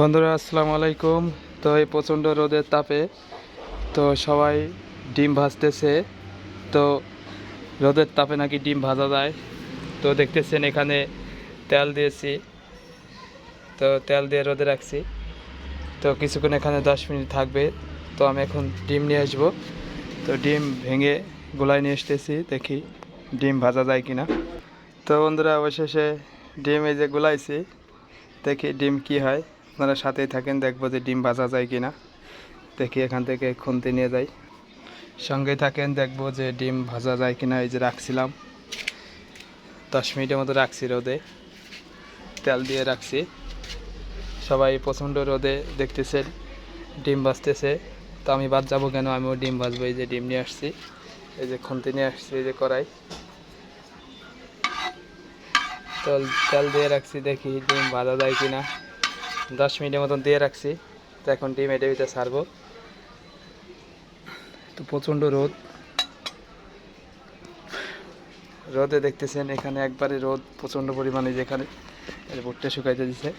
বন্ধুরা, আসসালামু আলাইকুম। তো এই প্রচণ্ড রোদের তাপে তো সবাই ডিম ভাজতেছে। তো রোদের তাপে নাকি ডিম ভাজা যায়। তো দেখতেছেন এখানে তেল দিয়েছি। তো তেল দিয়ে রোদে রাখছি। তো কিছুক্ষণ এখানে দশ মিনিট থাকবে। তো আমি এখন ডিম নিয়ে আসব। তো ডিম ভেঙে গোলায় নিয়ে এসতেছি দেখি ডিম ভাজা যায় কিনা। তো বন্ধুরা, অবশেষে ডিম এই যে গোলাইছি, দেখি ডিম কি হয়। আপনারা সাথেই থাকেন, দেখব যে ডিম ভাজা যায় কি না দেখি এখান থেকে খুনতে নিয়ে যাই। সঙ্গে থাকেন, দেখব যে ডিম ভাজা যায় কিনা, এই যে রাখছিলাম। দশ মিনিটের মতো রাখছি রোদে। তেল দিয়ে রাখছি। সবাই প্রচণ্ড রোদে দেখতেছেন, ডিম ভাজতেছে। তো আমি বাদ যাব কেন? আমিও ডিম ভাজবো, এই যে ডিম নিয়ে আসছি। এই যে খুনতে নিয়ে আসছি, এই যে কড়াই। তেল তেল দিয়ে রাখছি, দেখি ডিম ভাজা যায় কিনা। দশ মিনিটের মতন দিয়ে রাখছি। তো এখন ডিম এটার ভিতরে ছাড়বো। তো প্রচণ্ড রোদ। রোদে দেখতেছেন, এখানে একবারে রোদ প্রচণ্ড পরিমাণে যেখানে ভুট্টা শুকাইতে দিছে।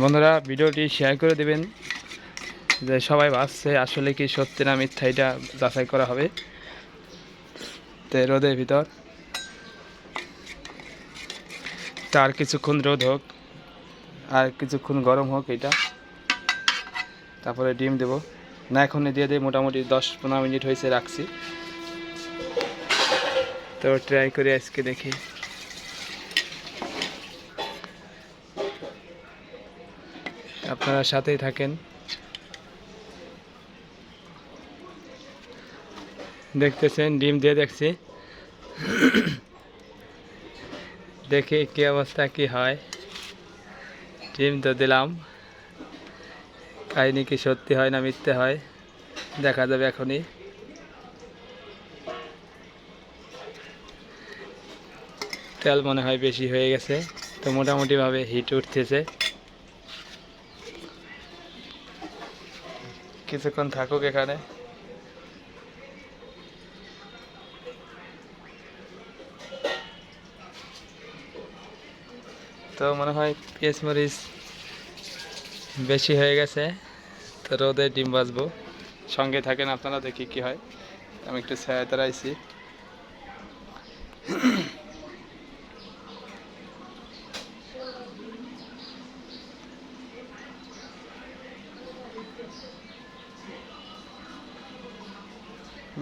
বন্ধুরা, ভিডিওটি শেয়ার করে দেবেন, যে সবাই ভাবছে আসলে কি সত্যি না মিথ্যা এটা যাচাই করা হবে। তো রোদের ভিতর। তার কিছুক্ষণ রোদ হোক, আর কিছুক্ষণ গরম হোক এটা। তারপরে ডিম দেব। না, এখনই দিয়ে দিয়ে মোটামুটি দশ পনেরো মিনিট হয়েছে রাখছি। তো ট্রাই করে আজকে দেখি। আপনারা সাথেই থাকেন। দেখতেছেন, ডিম দিয়ে দেখছি। দেখি কি অবস্থা, কি হয়। ডিম তো দিলাম। কাহিনি কি সত্যি হয় না মিথ্যে হয়, দেখা যাবে এখনই। তেল মনে হয় বেশি হয়ে গেছে, তো মোটামুটিভাবে হিট উঠতেছে। কিছুক্ষণ থাকুক এখানে। তো মনে হয় পেঁয়াজ মরিচ বেশি হয়ে গেছে, তো রোদে ডিম বাজবো সঙ্গে থাকেন আপনারা, দেখি কি হয়। আমি একটু ছায়া তারাইছি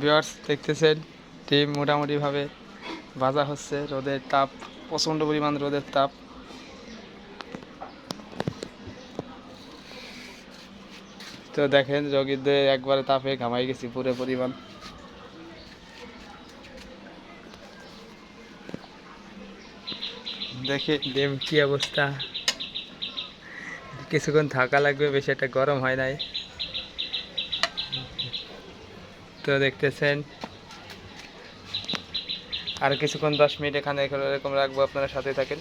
ভিউয়ার্স, দেখতেছেন, ডিম মোটামুটিভাবে ভাজা হচ্ছে। রোদের তাপ, প্রচণ্ড পরিমাণ রোদের তাপ। তো দেখেন যোগীদের একবারে তাপে ঘামাই গেছি, পুরো পরিমাণ। দেখে ডিম কি অবস্থা। কিছুক্ষণ থাকা লাগবে, বেশি একটা গরম হয় নাই। তো দেখতেছেন। আর কিছুক্ষণ দশ মিনিট এখানে এরকম রাখব, আপনারা সাথে থাকেন।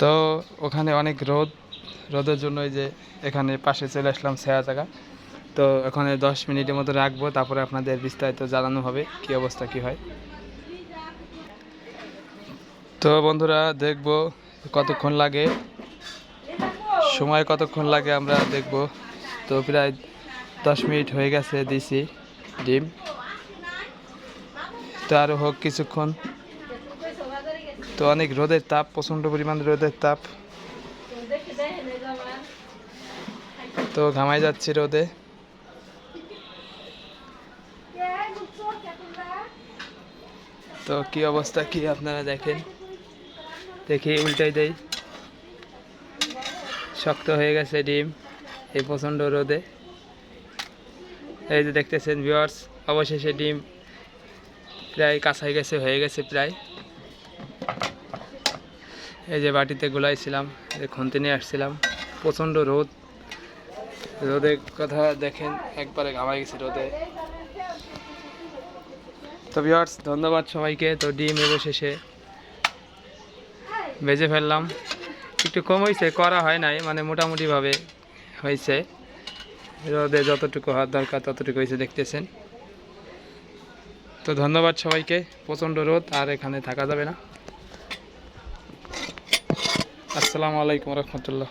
তো ওখানে অনেক রোদ। রোদের জন্য যে এখানে পাশে চলে আসলাম ছায়া জায়গা। তো ওখানে দশ মিনিটের মতো রাখব, তারপরে আপনাদের বিস্তারিত জানানো হবে কি অবস্থা, কি হয়। তো বন্ধুরা, দেখব কতক্ষণ লাগে। সময় কতক্ষণ লাগে আমরা দেখব। তো প্রায় দশ মিনিট হয়ে গেছে দিছি ডিম। তো আরও হোক কিছুক্ষণ। তো অনেক রোদের তাপ, প্রচণ্ড পরিমাণ রোদের তাপ। তো ঘামাই যাচ্ছি রোদে। তো কি অবস্থা, কি আপনারা দেখেন? দেখি উল্টাই দেই। শক্ত হয়ে গেছে ডিম, এই প্রচণ্ড রোদে। এই যে দেখতেছেন ভিউয়ার্স অবশেষে ডিম প্রায় কাছাই গেছে, হয়ে গেছে প্রায়। এই যে বাটিতে গোলাইছিলাম খুনতে নিয়ে আসছিলাম। প্রচণ্ড রোদ। রোদের কথা দেখেন, একবারে ঘামাই গেছে রোদে। তো ভিউয়ার্স ধন্যবাদ সবাইকে। তো ডিম অবশেষে ভেজে ফেললাম। একটু কম হয়েছে করা হয় নাই মানে মোটামুটিভাবে হয়েছে রোদে যতটুকু হওয়ার দরকার, ততটুকু হয়েছে দেখতেছেন। তো ধন্যবাদ সবাইকে, প্রচণ্ড রোদ, আর এখানে থাকা যাবে না। আসসালামু আলাইকুম রহমতুল্লাহ।